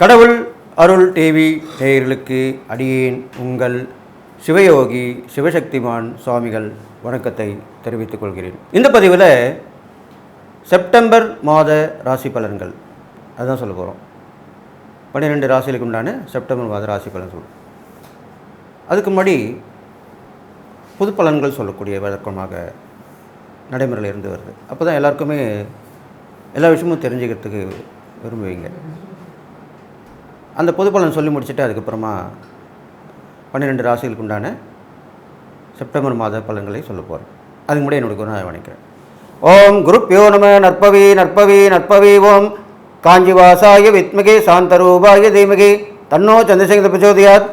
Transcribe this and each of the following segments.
கடவுள் அருள் டிவி நேயர்களுக்கு அடியேன் உங்கள் சிவயோகி சிவசக்திமான் சுவாமிகள் வணக்கத்தை தெரிவித்துக் கொள்கிறேன். இந்த பதிவில் செப்டம்பர் மாத ராசி பலன்கள். அதுதான் சொல்ல போகிறோம் பன்னிரெண்டு ராசிகளுக்கு உண்டான செப்டம்பர் மாத ராசி பலன் சொல்லும் அதுக்கு முன்னாடி புது பலன்கள் சொல்லக்கூடிய வழக்கமாக நடைமுறையில் இருந்து வருது. அப்போ தான் எல்லாருக்குமே எல்லா விஷயமும் தெரிஞ்சுக்கிறதுக்கு விரும்புவீங்க. அந்த பொது பலன் சொல்லி முடிச்சுட்டு அதுக்கப்புறமா பன்னிரெண்டு ராசிகளுக்கு உண்டான செப்டம்பர் மாத பலன்களை சொல்ல போகிறேன் அதுக்கு முன்னாடி என்னோட குரு வணக்கிறேன் ஓம் குருப்பியோ நம நற்பவி நற்பவி நற்பவி ஓம். காஞ்சிவாசாய வித்மகே சாந்தரூபாய தீமகி. தன்னோ சந்திரசேகர பிரச்சோதியாத்.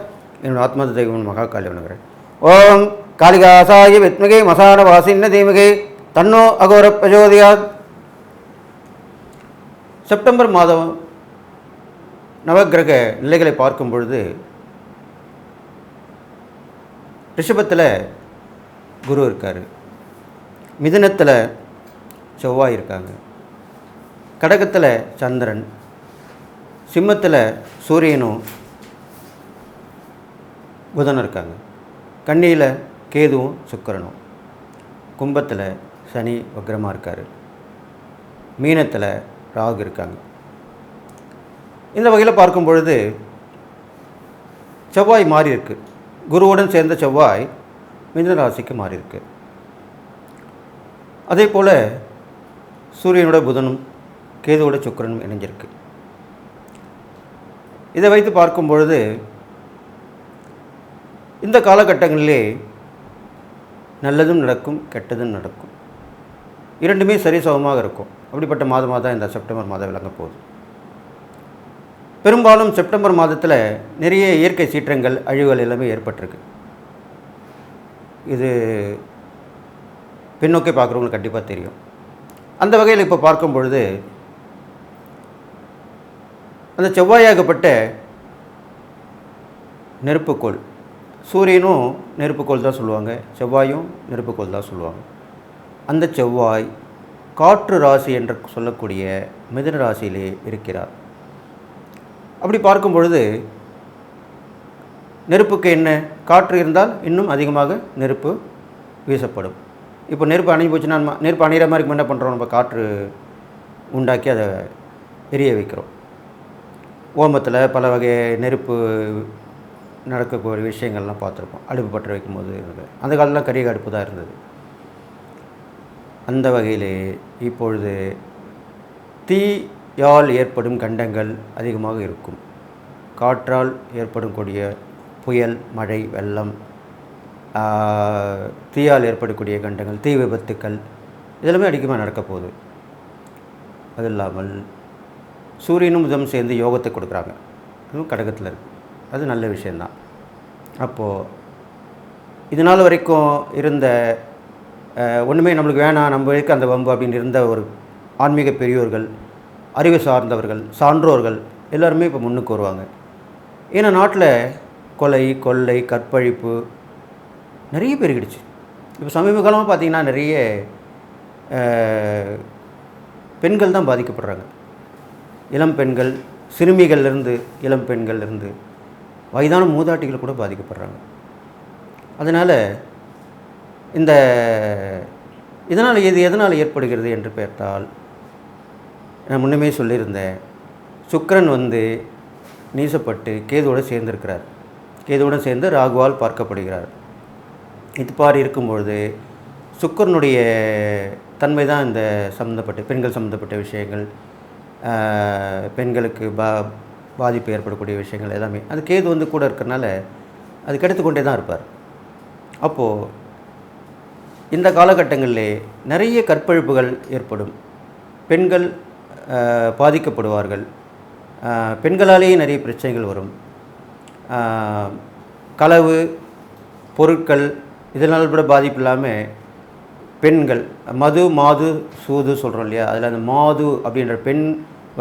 என்னோட ஆத்மத தெய்வம் மகா காளி வணங்குறேன். ஓம் காளிகாசாய வித்மகே மசான வாசின்ன தீமகி. தன்னோ அகோர பிரச்சோதியாத். செப்டம்பர் மாதம் நவக்கிரக நிலைகளை பார்க்கும் பொழுது ரிஷபத்தில் குரு இருக்கார். மிதுனத்தில் செவ்வாய் இருக்காங்க. கடகத்தில் சந்திரன். சிம்மத்தில் சூரியனும் புதனும் இருக்காங்க. கண்ணியில் கேதுவும் சுக்கிரனும். கும்பத்தில் சனி வக்ரமாக இருக்கார். மீனத்தில் ராகு இருக்காங்க. இந்த வகையில் பார்க்கும் பொழுது செவ்வாய் மாறி இருக்கு குருவுடன் சேர்ந்த செவ்வாய் மிதனராசிக்கு மாறியிருக்கு. மாறி இருக்கு அதே போல் சூரியனோட புதனும் கேதுவோட சுக்கிரனும் இணைஞ்சிருக்கு. இதை வைத்து பார்க்கும் பொழுது இந்த காலகட்டங்களிலே நல்லதும் நடக்கும் கெட்டதும் நடக்கும். இரண்டுமே சரிசமமாக இருக்கும். அப்படிப்பட்ட மாதமாக தான் இந்த செப்டம்பர் மாதம் விளங்க போகுது. பெரும்பாலும் செப்டம்பர் மாதத்தில் நிறைய இயற்கை சீற்றங்கள் அழிவுகள் எல்லாமே ஏற்பட்டிருக்கு. இது பின்னோக்கி பார்க்குறவங்களுக்கு கண்டிப்பாக தெரியும். அந்த வகையில் இப்போ பார்க்கும் பொழுது அந்த செவ்வாயாகப்பட்ட நெருப்புக்கோள் சூரியனும் நெருப்புக்கோள் தான் சொல்லுவாங்க செவ்வாயும் நெருப்புக்கோள் தான் சொல்லுவாங்க. அந்த செவ்வாய் காற்று ராசி என்று சொல்லக்கூடிய மிதன ராசியிலே இருக்கிறார். அப்படி பார்க்கும் பொழுது நெருப்புக்கு என்ன? காற்று இருந்தால் இன்னும் அதிகமாக நெருப்பு வீசப்படும். இப்போ நெருப்பு அணைஞ்சு போச்சுன்னா நம்ம நெருப்பு அணையிற மாதிரி என்ன பண்ணுறோம் நம்ம காற்று உண்டாக்கி அதை எரிய வைக்கிறோம். ஓமத்தில் பல வகை நெருப்பு நடக்கக்கூடிய விஷயங்கள்லாம் பார்த்துருப்போம். அடுப்பு பற்ற வைக்கும்போது இருந்தது அந்த காலத்தில் கரிய அடுப்பு தான் இருந்தது. அந்த வகையிலே இப்பொழுது தீ யால் ஏற்படும் கண்டங்கள் அதிகமாக இருக்கும். காற்றால் ஏற்படும் கூடிய புயல் மழை வெள்ளம் தீயால் ஏற்படக்கூடிய கண்டங்கள் தீ விபத்துக்கள் இதெல்லாமே அதிகமாக நடக்க போகுது. அது இல்லாமல் சூரியனும் புதம் சேர்ந்து யோகத்தை கொடுக்குறாங்க. அதுவும் கடகத்தில் இருக்குது அது நல்ல விஷயந்தான். அப்போது இது நாள் வரைக்கும் இருந்த ஒன்றுமே நம்மளுக்கு வேணாம் நம்ம இருக்க அந்த வம்பு அப்படின்னு இருந்த ஒரு ஆன்மீக பெரியோர்கள் அறிவு சார்ந்தவர்கள் சான்றோர்கள் எல்லாருமே இப்போ முன்னுக்கு வருவாங்க. ஏன்னா நாட்டில் கொலை கொள்ளை கற்பழிப்பு நிறைய பெருகிடுச்சு. இப்போ சமீப காலமாக பார்த்தீங்கன்னா நிறைய பெண்கள் தான் பாதிக்கப்படுறாங்க. இளம் பெண்கள் சிறுமிகள்லேருந்து இளம் பெண்கள்லேருந்து வயதான மூதாட்டிகள் கூட பாதிக்கப்படுறாங்க. அதனால் இந்த இதனால் இது எதனால் ஏற்படுகிறது என்று பார்த்தால் நான் முன்னமே சொல்லியிருந்தேன் சுக்கிரன் வந்து நீசப்பட்டு கேதுவோடு சேர்ந்திருக்கிறார். கேதுவுடன் சேர்ந்து ராகுவால் பார்க்கப்படுகிறார். இது பாரி இருக்கும்பொழுது சுக்கிரனுடைய தன்மை தான் இந்த சம்மந்தப்பட்ட பெண்கள் சம்மந்தப்பட்ட விஷயங்கள் பெண்களுக்கு பா பாதிப்பு ஏற்படக்கூடிய விஷயங்கள் எல்லாமே. அது கேது வந்து கூட இருக்கிறனால அது கெடுத்து கொண்டே தான் இருப்பார். அப்போது இந்த காலகட்டங்களிலே நிறைய கற்பழிப்புகள் ஏற்படும். பெண்கள் பாதிக்கப்படுவார்கள். பெண்களாலேயே நிறைய பிரச்சனைகள் வரும். களவு பொருட்கள் இதனால் கூட பாதிப்பு இல்லாமல் பெண்கள் மது மாது சூது சொல்கிறோம் இல்லையா? அதில் அந்த மாது அப்படின்ற பெண்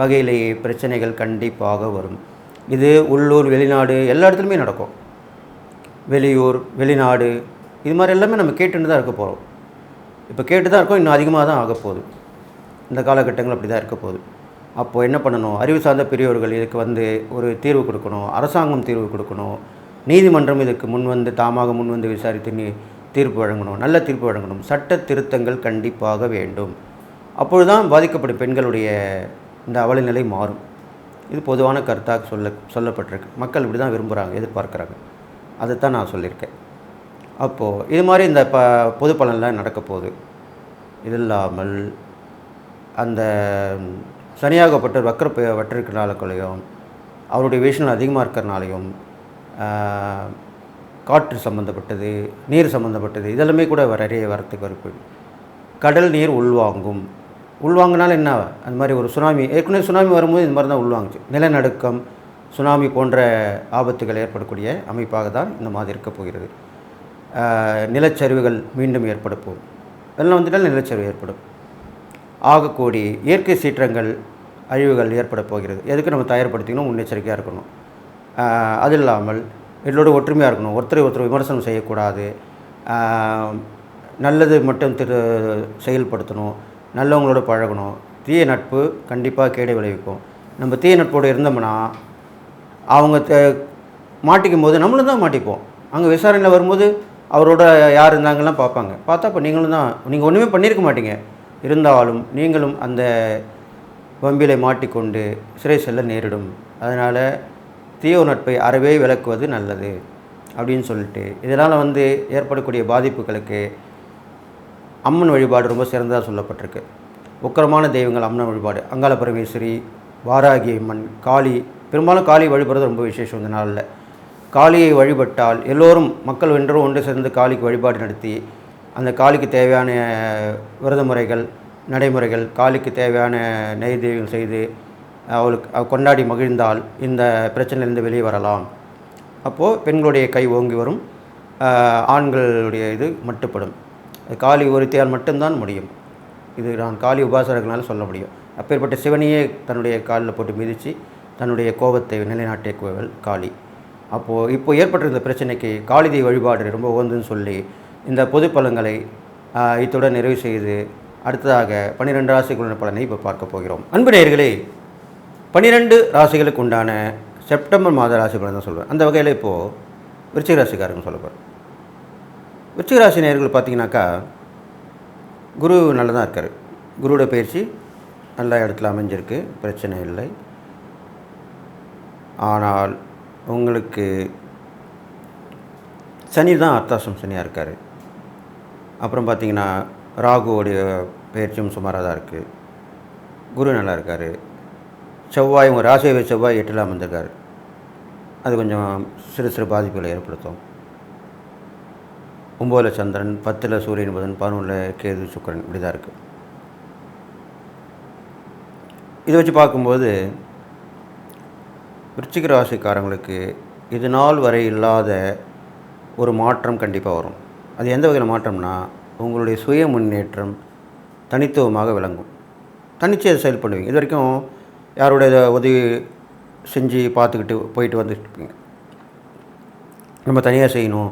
வகையிலேயே பிரச்சனைகள் கண்டிப்பாக வரும். இது உள்ளூர் வெளிநாடு எல்லா இடத்துலையுமே நடக்கும். வெளியூர் வெளிநாடு இது மாதிரி எல்லாமே நம்ம கேட்டுன்னு தான் இருக்க போகிறோம் இப்போ கேட்டு தான் இருக்கோம் இன்னும் அதிகமாக தான் ஆக போகுது இந்த காலகட்டங்கள் அப்படி தான் இருக்க போகுது. அப்போது என்ன பண்ணணும்? அறிவு சார்ந்த பெரியவர்கள் இதுக்கு வந்து ஒரு தீர்வு கொடுக்கணும். அரசாங்கம் தீர்வு கொடுக்கணும். நீதிமன்றம் இதுக்கு முன் வந்து தாமாக முன் வந்து விசாரித்து நீ தீர்ப்பு வழங்கணும். நல்ல தீர்ப்பு வழங்கணும். சட்ட திருத்தங்கள் கண்டிப்பாக வேண்டும். அப்பொழுதுதான் பாதிக்கப்படும் பெண்களுடைய இந்த அவல நிலை மாறும். இது பொதுவான கருத்தாக சொல்ல சொல்லப்பட்டிருக்கு. மக்கள் இப்படி தான் விரும்புகிறாங்க எதிர்பார்க்குறாங்க. அதை தான் நான் சொல்லியிருக்கேன். அப்போது இது மாதிரி இந்த ப பொது பலன்லாம் நடக்க போகுது. இது இல்லாமல் அந்த சனியாகப்பட்ட வக்கர ப- வற்றிருக்கிறனாலையும் அவருடைய விஷயம் அதிகமாக இருக்கிறனாலையும் காற்று சம்மந்தப்பட்டது நீர் சம்மந்தப்பட்டது இதெல்லாமே கூட நிறைய வரத்துக்கு வாய்ப்பு. கடல் நீர் உள்வாங்கும். உள்வாங்கினால என்ன? அந்த மாதிரி ஒரு சுனாமி ஏற்கனவே சுனாமி வரும்போது இந்த மாதிரி தான் உள்வாங்குச்சு. நிலநடுக்கம் சுனாமி போன்ற ஆபத்துகள் ஏற்படக்கூடிய அமைப்பாக தான் இந்த மாதிரி இருக்க போகிறது. நிலச்சரிவுகள் மீண்டும் ஏற்பட போகும். வெள்ளம் வந்துட்டால் நிலச்சரிவு ஏற்படும். ஆகக்கூடிய இயற்கை சீற்றங்கள் அழிவுகள் ஏற்பட போகிறது. எதுக்கு நம்ம தயார்படுத்திக்கணும்? முன்னெச்சரிக்கையாக இருக்கணும். அது இல்லாமல் எல்லோரும் ஒற்றுமையாக இருக்கணும். ஒருத்தரை ஒருத்தர் விமர்சனம் செய்யக்கூடாது. நல்லது மட்டும் திரு செயல்படுத்தணும். நல்லவங்களோட பழகணும். தீய நட்பு கண்டிப்பாக கேடை விளைவிக்கும். நம்ம தீய நட்போடு இருந்தோம்னா அவங்க த- மாட்டிக்கும் போது நம்மளும் தான் மாட்டிப்போம். அங்கே விசாரணையில் வரும்போது அவரோட யார் இருந்தாங்கலாம் பார்ப்பாங்க. பார்த்தா இப்போ நீங்களும் தான் நீங்கள் ஒன்றுமே பண்ணியிருக்க மாட்டீங்க. இருந்தாலும் நீங்களும் அந்த வம்பிலை மாட்டிக்கொண்டு சிறை செல்ல நேரிடும். அதனால் தீய நட்பை அறவே விளக்குவது நல்லது அப்படின்னு சொல்லிட்டு. இதனால் வந்து ஏற்படக்கூடிய பாதிப்புகளுக்கு அம்மன் வழிபாடு ரொம்ப சிறந்ததாக சொல்லப்பட்டிருக்கு. உக்கிரமான தெய்வங்கள் அம்மன் வழிபாடு. அங்காள பரமேஸ்வரி வாராகி அம்மன் காளி. பெரும்பாலும் காளி வழிபடுறது ரொம்ப விசேஷம் இந்த நாளில். காளியை வழிபட்டால் எல்லோரும் மக்கள் வென்றும் ஒன்று சேர்ந்து காளிக்கு வழிபாடு நடத்தி அந்த காளிக்கு தேவையான விரத முறைகள் நடைமுறைகள் காளிக்கு தேவையான நெய்தீகம் செய்து அவளுக்கு கொண்டாடி மகிழ்ந்தால் இந்த பிரச்சனையிலேருந்து வெளியே வரலாம். அப்போது பெண்களுடைய கை ஓங்கி வரும். ஆண்களுடைய இது மட்டுப்படும். காளி ஒருத்தியால் மட்டும்தான் முடியும். இது நான் காளி உபாசகர்களால் சொல்ல முடியும். அப்பேற்பட்ட சிவனையே தன்னுடைய காலில் போட்டு மிதித்து தன்னுடைய கோபத்தை நிலைநாட்டிய கோவில் காளி. அப்போது இப்போ ஏற்பட்டிருந்த பிரச்சனைக்கு காளிதை வழிபாடு ரொம்ப உகந்துன்னு சொல்லி இந்த பொது பலன்களை இத்துடன் நிறைவு செய்து அடுத்ததாக பன்னிரெண்டு ராசிகளுடைய பலனை இப்போ பார்க்க போகிறோம். அன்பு நேயர்களே பன்னிரெண்டு ராசிகளுக்கு உண்டான செப்டம்பர் மாத ராசி பலன் தான் சொல்வேன் அந்த வகையில் இப்போது விருச்சிக ராசிக்காரங்க சொல்ல போகிறேன் விருச்சிக ராசி நேர்கள் பார்த்தீங்கன்னாக்கா குரு நல்லதாக இருக்கார். குருவோட பயிற்சி நல்ல இடத்துல அமைஞ்சிருக்கு பிரச்சனை இல்லை. ஆனால் உங்களுக்கு சனி தான் அர்த்தாசம் சனியாக இருக்கார். அப்புறம் பார்த்திங்கன்னா ராகுவோடைய பயிற்சியும் சுமாராக தான் இருக்குது குரு நல்லா இருக்கார். செவ்வாய் உங்கள் ராசியை செவ்வாய் எட்டில் அமர்ந்திருக்காரு அது கொஞ்சம் சிறு சிறு பாதிப்புகளை ஏற்படுத்தும். ஒம்போதில் சந்திரன் பத்தில் சூரியன் புதன் பதினொன்றில் கேது சுக்கிரன் இப்படி தான் இருக்குது இதை வச்சு பார்க்கும்போது விருச்சிக ராசிக்காரங்களுக்கு இது நாள் வரை இல்லாத ஒரு மாற்றம் கண்டிப்பாக வரும். அது எந்த வகையில் மாற்றம்னா உங்களுடைய சுய முன்னேற்றம் தனித்துவமாக விளங்கும். தனிச்சையாக செயல்படுவீங்க இது வரைக்கும் யாருடைய உதவி செஞ்சு பார்த்துக்கிட்டு போயிட்டு வந்துட்டு இருப்பீங்க நம்ம தனியாக செய்யணும்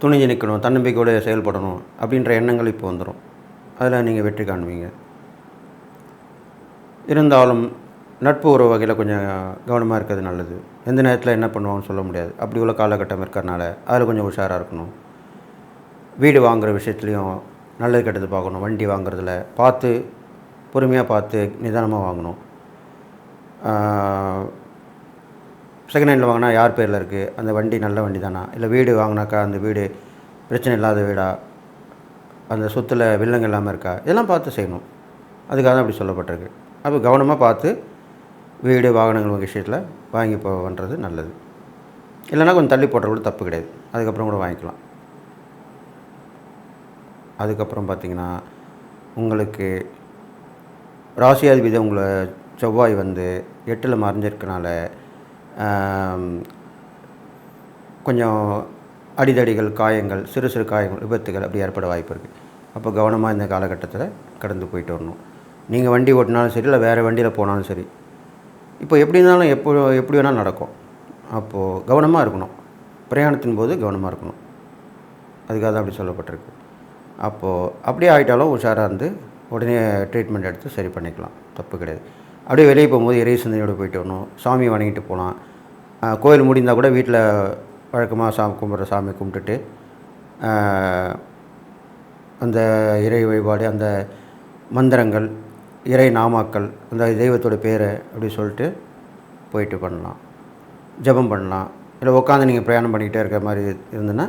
துணிஞ்சு நிற்கணும் தன்னம்பிக்கையோடு செயல்படணும் அப்படின்ற எண்ணங்கள் இப்போ வந்துடும் அதில் நீங்கள் வெற்றி காணுவீங்க இருந்தாலும் நட்பு உறவு வகையில் கொஞ்சம் கவனமாக இருக்கிறது நல்லது. எந்த நேரத்தில் என்ன பண்ணுவாங்கன்னு சொல்ல முடியாது. அப்படி உள்ள காலகட்டம் இருக்கிறனால அதில் கொஞ்சம் உஷாராக இருக்கணும். வீடு வாங்குகிற விஷயத்துலையும் நல்லது கெட்டது பார்க்கணும். வண்டி வாங்குறதுல பார்த்து பொறுமையாக பார்த்து நிதானமாக வாங்கணும். செகண்ட் ஹேண்டில் வாங்கினா யார் பேரில் இருக்குது அந்த வண்டி நல்ல வண்டி தானா? இல்லை வீடு வாங்கினாக்கா அந்த வீடு பிரச்சனை இல்லாத வீடா? அந்த சொத்தில் வில்லங்க இல்லாமல் இருக்கா? இதெல்லாம் பார்த்து செய்யணும். அதுக்காக தான் அப்படி சொல்லப்பட்டிருக்கு. அப்போ கவனமாக பார்த்து வீடு வாகனங்கள் விஷயத்தில் வாங்கி போ பண்ணுறது நல்லது. இல்லைன்னா கொஞ்சம் தள்ளி போடுறது கூட தப்பு கிடையாது. அதுக்கப்புறம் கூட வாங்கிக்கலாம். அதுக்கப்புறம் பார்த்திங்கன்னா உங்களுக்கு ராசியாதிபதி உங்களை செவ்வாய் வந்து எட்டில் மறைஞ்சிருக்கனால கொஞ்சம் அடிதடிகள் காயங்கள் சிறு சிறு காயங்கள் விபத்துகள் அப்படி ஏற்பட வாய்ப்பு இருக்குது அப்போ கவனமாக இந்த காலகட்டத்தில் கடந்து போயிட்டு வரணும். நீங்கள் வண்டி ஓட்டினாலும் சரி இல்லை வேறு வண்டியில் போனாலும் சரி இப்போ எப்படி இருந்தாலும் எப்போ எப்படி வேணாலும் நடக்கும். அப்போது கவனமாக இருக்கணும். பிரயாணத்தின் போது கவனமாக இருக்கணும். அதுக்காக தான் அப்படி சொல்லப்பட்டிருக்கு. அப்போது அப்படியே ஆகிட்டாலும் உஷாராக இருந்து உடனே ட்ரீட்மெண்ட் எடுத்து சரி பண்ணிக்கலாம். தப்பு கிடையாது. அப்படியே வெளியே போகும்போது இறை சிந்தனையோடு போயிட்டு வரணும். சாமி வணங்கிட்டு போகலாம். கோயில் முடிந்தால் கூட வீட்டில் வழக்கமாக சாமி கும்பிட்ற சாமி கும்பிட்டுட்டு அந்த இறை வழிபாடு அந்த மந்திரங்கள் இறை நாமாக்கள் அந்த தெய்வத்தோட பேரை அப்படி சொல்லிட்டு போயிட்டு பண்ணலாம். ஜெபம் பண்ணலாம். இல்லை உட்காந்து நீங்கள் பிரயாணம் பண்ணிக்கிட்டே இருக்கிற மாதிரி இருந்ததுன்னா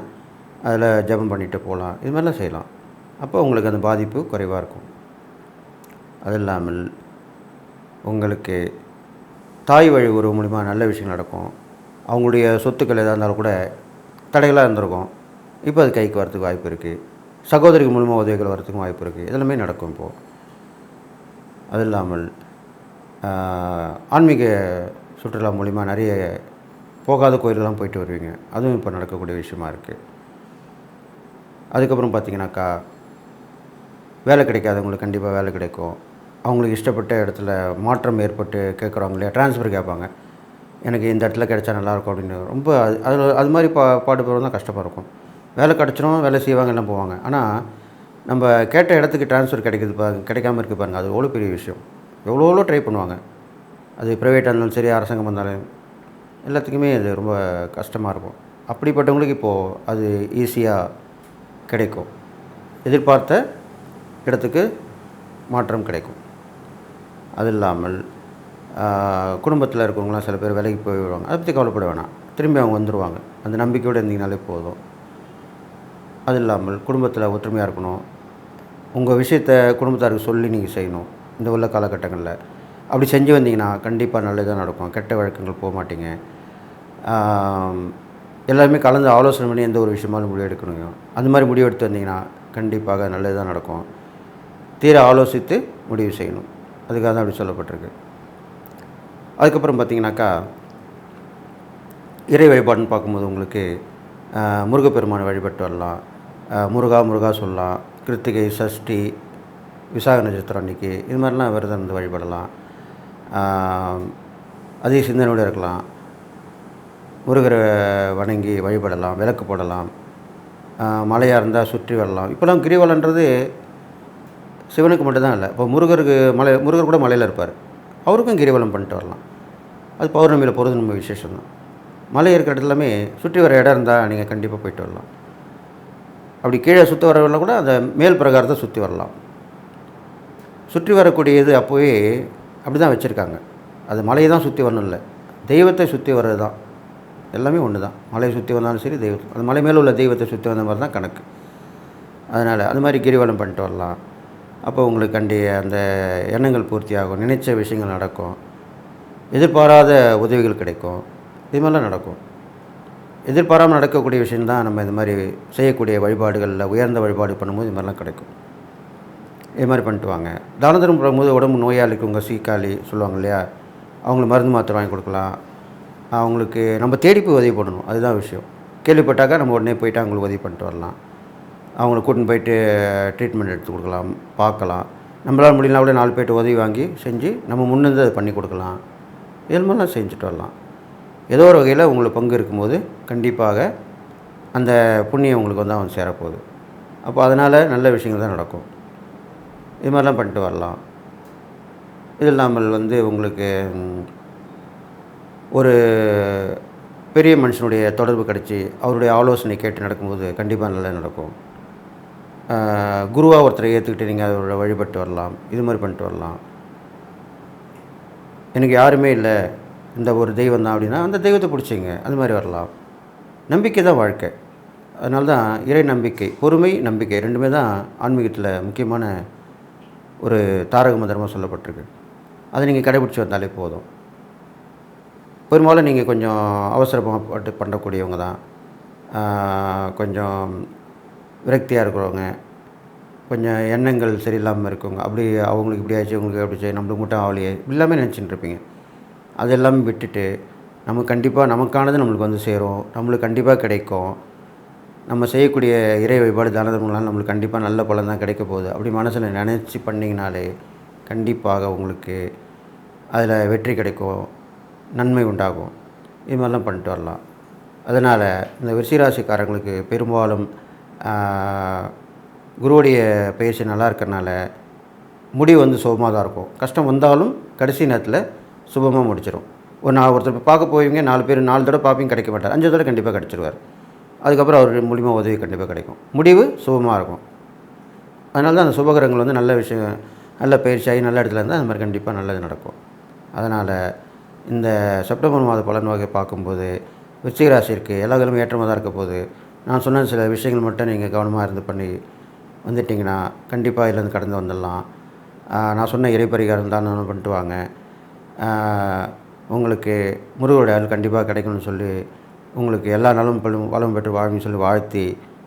அதில் ஜெபம் பண்ணிட்டு போகலாம். இது மாதிரிலாம் செய்யலாம். அப்போ உங்களுக்கு அந்த பாதிப்பு குறைவாக இருக்கும். அது இல்லாமல் உங்களுக்கு தாய் வழி உறவு மூலிமா நல்ல விஷயங்கள் நடக்கும். அவங்களுடைய சொத்துக்கள் எதாக இருந்தாலும் கூட தடைகளாக இருந்திருக்கும். இப்போ அது கைக்கு வரத்துக்கு வாய்ப்பு இருக்குது சகோதரிகள் மூலமாக உதவிகள் வரத்துக்கும் வாய்ப்பு இருக்குது இதெல்லாமே நடக்கும் இப்போது அது இல்லாமல் ஆன்மீக சுற்றுலா மூலிமா நிறைய போகாத கோயிலெல்லாம் போயிட்டு வருவீங்க. அதுவும் இப்போ நடக்கக்கூடிய விஷயமா இருக்குது அதுக்கப்புறம் பார்த்தீங்கன்னாக்கா வேலை கிடைக்காதவங்களுக்கு கண்டிப்பாக வேலை கிடைக்கும். அவங்களுக்கு இஷ்டப்பட்ட இடத்துல மாற்றம் ஏற்பட்டு கேட்குறவங்களே இல்லையா ட்ரான்ஸ்ஃபர் கேட்பாங்க. எனக்கு இந்த இடத்துல கிடைச்சா நல்லாயிருக்கும் அப்படின்னு. ரொம்ப அது அதில் அது மாதிரி பா பாடுபடுறது தான் கஷ்டமாக இருக்கும். வேலை கிடச்சிரும் வேலை செய்வாங்க எல்லாம் போவாங்க. ஆனால் நம்ம கேட்ட இடத்துக்கு ட்ரான்ஸ்ஃபர் கிடைக்குது பாருங்க கிடைக்காம இருக்குது பாருங்கள் அது எவ்வளோ பெரிய விஷயம். எவ்வளோ எவ்வளோ ட்ரை பண்ணுவாங்க. அது ப்ரைவேட்டாக இருந்தாலும் சரி அரசாங்கம் இருந்தாலும் எல்லாத்துக்குமே அது ரொம்ப கஷ்டமாக இருக்கும். அப்படிப்பட்டவங்களுக்கு இப்போது அது ஈஸியாக கிடைக்கும். எதிர்பார்த்த இடத்துக்கு மாற்றம் கிடைக்கும். அது இல்லாமல் குடும்பத்தில் இருக்கிறவங்களாம் சில பேர் வேலைக்கு போயிடுவாங்க. அதை பற்றி கவலைப்பட வேணாம். திரும்பி அவங்க வந்துடுவாங்க அந்த நம்பிக்கையோடு இருந்தீங்கனாலே போதும். அது இல்லாமல் குடும்பத்தில் ஒற்றுமையாக இருக்கணும். உங்கள் விஷயத்த குடும்பத்தாருக்கு சொல்லி நீங்கள் செய்யணும். இந்த உள்ள காலகட்டங்களில். அப்படி செஞ்சு வந்தீங்கன்னா கண்டிப்பாக நல்லதாக நடக்கும். கெட்ட வழக்கங்கள் போக மாட்டீங்க எல்லாருமே கலந்து ஆலோசனை பண்ணி எந்த ஒரு விஷயமாலும் முடிவெடுக்கணுங்க அந்த மாதிரி முடிவெடுத்து வந்தீங்கன்னா கண்டிப்பாக நல்லதாக நடக்கும். தீர ஆலோசித்து முடிவு செய்யணும். அதுக்காக தான் அப்படி சொல்லப்பட்டிருக்கு. அதுக்கப்புறம் பார்த்தீங்கன்னாக்கா இறை வழிபாடுன்னு பார்க்கும்போது உங்களுக்கு முருகப்பெருமானை வழிபட்டு வரலாம். முருகா முருகா சொல்லலாம். கிருத்திகை சஷ்டி விசாக நட்சத்திரம் அன்னைக்கு. இது மாதிரிலாம் விரதம் இருந்து வழிபடலாம். அதிக சிந்தனையோடு இருக்கலாம். முருகரை வணங்கி வழிபடலாம் விளக்கு போடலாம் மலையாக இருந்தால் சுற்றி வரலாம். இப்போலாம் கிரிவலன்றது சிவனுக்கு மட்டும்தான் இல்லை. இப்போ முருகருக்கு மலை முருகர் கூட மலையில் இருப்பார். அவருக்கும் கிரிவலம் பண்ணிட்டு வரலாம். அது பௌர்ணமியில் போகிறது நம்ம விசேஷம் தான் மலை இருக்கிற இடத்துலமே சுற்றி வர இடம் இருந்தால் நீங்கள் கண்டிப்பாக போயிட்டு வரலாம். அப்படி கீழே சுற்றி வரவெல்லாம் கூட அந்த மேல் பிரகாரத்தை சுற்றி வரலாம். சுற்றி வரக்கூடியது அப்போவே அப்படி தான் வச்சுருக்காங்க. அது மலையை தான் சுற்றி வரணும் இல்லை தெய்வத்தை சுற்றி வர்றது தான் எல்லாமே ஒன்று தான். மலையை சுற்றி வந்தாலும் சரி தெய்வம் அந்த மலை மேலே உள்ள தெய்வத்தை சுற்றி வந்த மாதிரி தான் கணக்கு. அதனால் அது மாதிரி கிரிவலம் பண்ணிட்டு வரலாம். அப்போ உங்களுக்கு கண்டிய அந்த எண்ணங்கள் பூர்த்தியாகும். நினைச்ச விஷயங்கள் நடக்கும். எதிர்பாராத உதவிகள் கிடைக்கும். இது மாதிரிலாம் நடக்கும். எதிர்பாராமல் நடக்கக்கூடிய விஷயந்தான் நம்ம இந்த மாதிரி செய்யக்கூடிய வழிபாடுகளில் உயர்ந்த வழிபாடு பண்ணும்போது இது மாதிரிலாம் கிடைக்கும். இது மாதிரி பண்ணிட்டு வாங்க. தான தர்மம் உடம்பு நோயாளிக்கு உங்கள் சீக்காளி சொல்லுவாங்க இல்லையா? அவங்களுக்கு மருந்து மாத்திரை வாங்கி கொடுக்கலாம். அவங்களுக்கு நம்ம தேடி போய் உதவி பண்ணணும். அதுதான் விஷயம். கேள்விப்பட்டாக்கா நம்ம உடனே போயிட்டு அவங்களுக்கு உதவி பண்ணிட்டு வரலாம். அவங்கள கூட்டின்னு போயிட்டு ட்ரீட்மெண்ட் எடுத்து கொடுக்கலாம் பார்க்கலாம். நம்மளால் முடியலனா கூட நாலு பேர்ட்டு உதவி வாங்கி செஞ்சு நம்ம முன்னிருந்து அதை பண்ணி கொடுக்கலாம். இது மாதிரிலாம் செஞ்சுட்டு வரலாம். ஏதோ ஒரு வகையில் உங்களுக்கு பங்கு இருக்கும்போது கண்டிப்பாக அந்த புண்ணியம் உங்களுக்கு வந்து அவன் சேரப்போகுது. அப்போ அதனால் நல்ல விஷயங்கள் தான் நடக்கும். இது மாதிரிலாம் பண்ணிட்டு வரலாம். இது இல்லாமல் வந்து உங்களுக்கு ஒரு பெரிய மனுஷனுடைய தொடர்பு கிடச்சி அவருடைய ஆலோசனை கேட்டு நடக்கும்போது கண்டிப்பாக நல்லா நடக்கும். குருவாக ஒருத்தரை ஏற்றுக்கிட்டு நீங்கள் அவரோட வழிபட்டு வரலாம் இது மாதிரி பண்ணிட்டு வரலாம். எனக்கு யாருமே இல்லை இந்த ஒரு தெய்வம் தான் அப்படின்னா அந்த தெய்வத்தை பிடிச்சிங்க அது மாதிரி வரலாம். நம்பிக்கை தான் வாழ்க்கை. அதனால தான் இறை நம்பிக்கை பொறுமை நம்பிக்கை ரெண்டுமே தான் ஆன்மீகத்தில் முக்கியமான ஒரு தாரக மந்திரமாக சொல்லப்பட்டிருக்கு. அதை நீங்கள் கடைபிடிச்சி வந்தாலே போதும். பெரும்பாலும் நீங்கள் கொஞ்சம் அவசரப்பட்டு பண்ணக்கூடியவங்க தான். கொஞ்சம் விரக்தியாக இருக்கிறவங்க கொஞ்சம் எண்ணங்கள் சரியில்லாமல் இருக்கவங்க அப்படி அவங்களுக்கு இப்படி ஆச்சு உங்களுக்கு அப்படி செய்ய நம்மளுக்கு மட்டும் ஆகலையே எல்லாமே நினச்சிட்டு இருப்பீங்க. அது எல்லாமே விட்டுட்டு நம்ம கண்டிப்பாக நமக்கானது நம்மளுக்கு வந்து சேரும் நம்மளுக்கு கண்டிப்பாக கிடைக்கும். நம்ம செய்யக்கூடிய இறை வழிபாடு தான தர்மங்களால் நம்மளுக்கு கண்டிப்பாக நல்ல பலன் தான் கிடைக்க போகுது. அப்படி மனசில் நினச்சி பண்ணிங்கனாலே கண்டிப்பாக உங்களுக்கு அதில் வெற்றி கிடைக்கும். நன்மை உண்டாகும். இது மாதிரிலாம் பண்ணிட்டு வரலாம். அதனால் இந்த விஷயராசிக்காரங்களுக்கு பெரும்பாலும் குருவுடைய பயிற்சி நல்லா இருக்கறனால முடிவு வந்து சுகமாக தான் இருக்கும். கஷ்டம் வந்தாலும் கடைசி நேரத்தில் சுபமாக முடிச்சிடும் ஒரு நாலு ஒருத்தர் பார்க்க போவீங்க நாலு பேர் நாலு தடவை பார்ப்பீங்க கிடைக்க மாட்டார். அஞ்சு தடவை கண்டிப்பாக கிடச்சிருவார். அதுக்கப்புறம் அவர் மூலிமா உதவி கண்டிப்பாக கிடைக்கும். முடிவு சுபமாக இருக்கும். அதனால தான் அந்த சுபகிரகங்கள் வந்து நல்ல விஷயம் நல்ல பயிற்சியாகி நல்ல இடத்துல இருந்தால் அந்த மாதிரி கண்டிப்பாக நல்லது நடக்கும். அதனால் இந்த செப்டம்பர் மாத பலன் வகை பார்க்கும்போது விருச்சிக எல்லா கிழமையும் ஏற்றமாக தான் இருக்க போகுது. நான் சொன்ன சில விஷயங்கள் மட்டும் நீங்கள் கவனமாக இருந்து பண்ணி வந்துட்டிங்கன்னா கண்டிப்பாக இதுலேருந்து கடந்து வந்துடலாம். நான் சொன்ன இறை பரிகாரம் தான் நான் பண்ணிட்டு வாங்க. உங்களுக்கு முருகோட ஆள் கண்டிப்பாக கிடைக்கும்னு சொல்லி உங்களுக்கு எல்லா நலமும் பலும் வளம் பெற்று வாழும்னு சொல்லி வாழ்த்தி